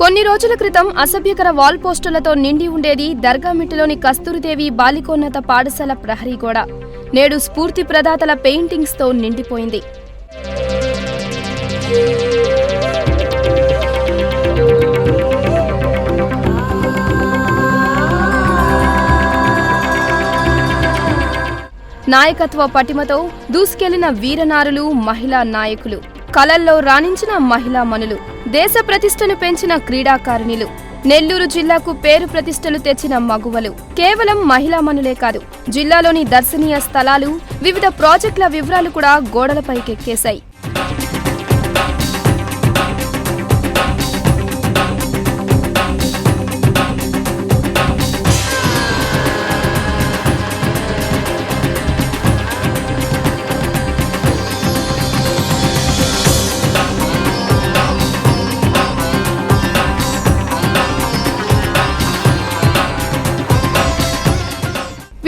కొన్ని రోజుల క్రితం అసభ్యకర వాల్ పోస్టర్లతో నిండి ఉండేది దర్గామిట్టులోని కస్తూరిదేవి బాలికోన్నత పాఠశాల ప్రహరీ గోడ. నేడు స్ఫూర్తి ప్రదాతల పెయింటింగ్స్తో నిండిపోయింది. నాయకత్వ పటిమతో దూసుకెళ్ళిన వీరనారులు మహిళా నాయకులు. కలల్లో రాణించిన మహిళా మనులు. దేశ ప్రతిష్టను పెంచిన క్రీడాకారిణులు. నెల్లూరు జిల్లాకు పేరు ప్రతిష్టలు తెచ్చిన మగువలు. కేవలం మహిళా మనులే కాదు జిల్లాలోని దర్శనీయ స్థలాలు వివిధ ప్రాజెక్టుల వివరాలు కూడా గోడలపైకెక్కేశాయి.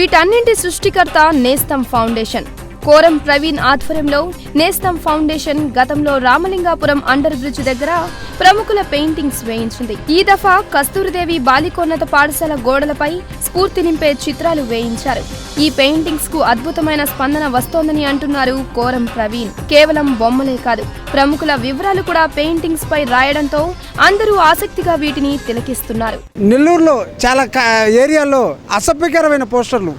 వీటన్నింటి సృష్టికర్త నేస్తం ఫౌండేషన్. కోరం ప్రవీణ్ ఆధ్వర్యంలో నేస్తం ఫౌండేషన్ గతంలో రామలింగాపురం అండర్ బ్రిడ్జ్ దగ్గర ప్రముఖుల పెయింటింగ్స్ వేయించింది. ఈ దఫా కస్తూరిదేవి బాలికోన్నత పాఠశాల గోడలపై స్ఫూర్తి నింపే చిత్రాలు వేయించారు. ఈ పెయింటింగ్స్కు అద్భుతమైన స్పందన వస్తోందని అంటున్నారు కోరం ప్రవీణ్. కేవలం బొమ్మలే కాదు ప్రముఖుల వివరాలు కూడా పెయింటింగ్స్ పై రాయడంతో అందరూ ఆసక్తిగా వీటిని తిలకిస్తున్నారు. నెల్లూరులో చాలా ఏరియాలో ఏరియాల్లో అసభ్యకరమైన పోస్టర్లు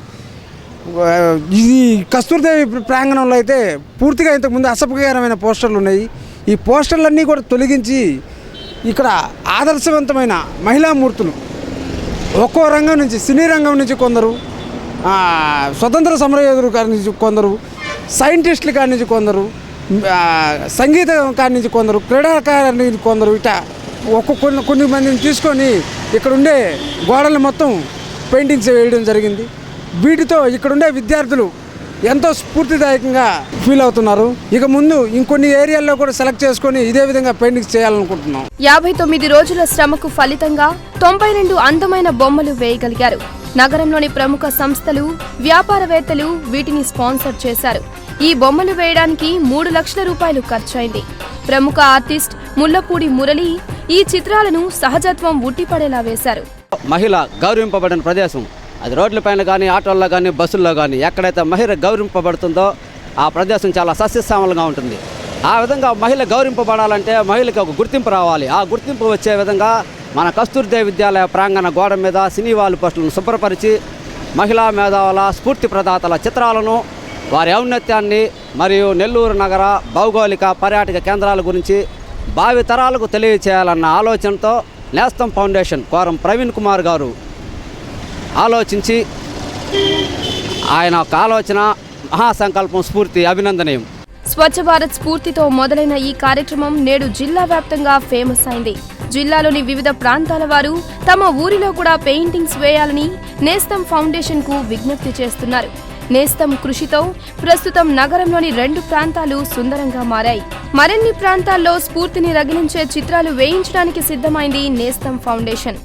ఇది కస్తూర్దేవి ప్రాంగణంలో అయితే పూర్తిగా ఇంతకుముందు అసభ్యకరమైన పోస్టర్లు ఉన్నాయి. ఈ పోస్టర్లన్నీ కూడా తొలగించి ఇక్కడ ఆదర్శవంతమైన మహిళా మూర్తులు. ఒక్కో రంగం నుంచి సినీ రంగం నుంచి కొందరు స్వతంత్ర సమరయోధులు కాడి నుంచి కొందరు సైంటిస్టులు కాడి నుంచి కొందరు సంగీత సంగీతం కాడి నుంచి కొందరు క్రీడాకారుల నుంచి కొందరు ఇట ఒక్కొక్క కొన్ని కొన్ని మందిని తీసుకొని ఇక్కడ ఉండే గోడలు మొత్తం పెయింటింగ్స్ వేయడం జరిగింది. వీటితో ఇక్కడ ఉండే విద్యార్థులు ఎంతో స్ఫూర్తిదాయకంగా ఫీల్ అవుతున్నారు. ఇక ముందు ఇంకొన్ని ఏరియాల్లో కూడా సెలెక్ట్ చేసుకొని ఇదే విధంగా పెయింటింగ్స్ చేయాలనుకుంటున్నాం. యాభై తొమ్మిది రోజుల శ్రమకు ఫలితంగా తొంభై రెండు అందమైన బొమ్మలు వేయగలిగారు. నగరంలోని ప్రముఖ సంస్థలు వ్యాపారవేత్తలు వీటిని స్పాన్సర్ చేశారు. ఈ బొమ్మలు వేయడానికి మూడు లక్షల రూపాయలు ఖర్చయింది. ప్రముఖ ఆర్టిస్ట్ ముల్లపూడి మురళి ఈ చిత్రాలను సహజత్వం ఉట్టిపడేలా వేశారు. మహిళ గౌరవింపబడిన ప్రదేశం. అది రోడ్లపైన కానీ ఆటోల్లో కానీ బస్సుల్లో కానీ ఎక్కడైతే మహిళ గౌరవింపబడుతుందో ఆ ప్రదేశం చాలా సస్యశ్యామలంగా ఉంటుంది. ఆ విధంగా మహిళ గౌరవింపబడాలంటే మహిళకి ఒక గుర్తింపు రావాలి. ఆ గుర్తింపు వచ్చే విధంగా మన కస్తూర్దేవి విద్యాలయ ప్రాంగణ గోడ మీద సినీ వాల్ పోస్టులను శుభ్రపరిచి మహిళా మేధావుల స్ఫూర్తి ప్రదాతల చిత్రాలను వారి ఔన్నత్యాన్ని మరియు నెల్లూరు నగర భౌగోళిక పర్యాటక కేంద్రాల గురించి భావితరాలకు తెలియచేయాలన్న ఆలోచనతో నేస్తం ఫౌండేషన్ కోరం ప్రవీణ్ కుమార్ గారు ఆలోచించి ఆయన ఒక ఆలోచన మహాసంకల్పం స్ఫూర్తి అభినందనీయం. స్వచ్ఛ భారత్ స్ఫూర్తితో మొదలైన ఈ కార్యక్రమం నేడు జిల్లా వ్యాప్తంగా ఫేమస్ అయింది. జిల్లాలోని వివిధ ప్రాంతాల వారు తమ ఊరిలో కూడా పెయింటింగ్స్ వేయాలని నేస్తం ఫౌండేషన్కు విజ్ఞప్తి చేస్తున్నారు. నేస్తం కృషితో ప్రస్తుతం నగరంలోని రెండు ప్రాంతాలు సుందరంగా మారాయి. మరిన్ని ప్రాంతాల్లో స్ఫూర్తిని రగిలించే చిత్రాలు వేయించడానికి సిద్ధమైంది నేస్తం ఫౌండేషన్.